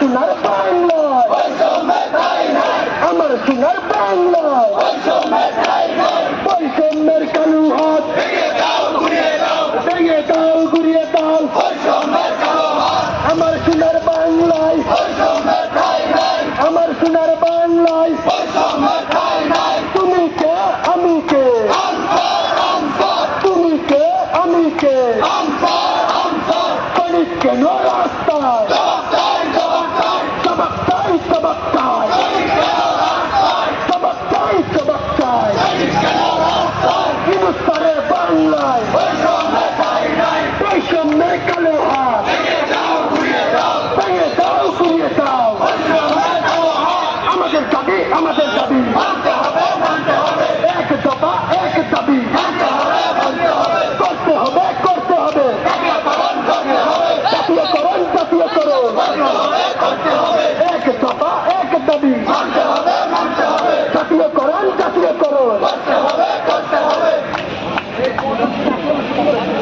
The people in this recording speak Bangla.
সোনার বাংলায়। আমার সোনার বাংলায়। বৈষম্যের কালু হাত। ভেঙে দাও গুড়িয়ে দাও। আমার সোনার বাংলায়। আমার সোনার বাংলায়। তুমি কে? আমি কে? তুমি কে? আমি কে? কেন রাস্তায়? বাংলায় বৈষম্যের কালো হাত ভেঙে দাও ঘুরিয়ে দাও আমাদের দাবি আমাদের দাবি এক দফা এক দাবি করতে হবে করতে হবে জাতীয়করণ জাতীয়করণ এক দফা এক দাবি Gracias.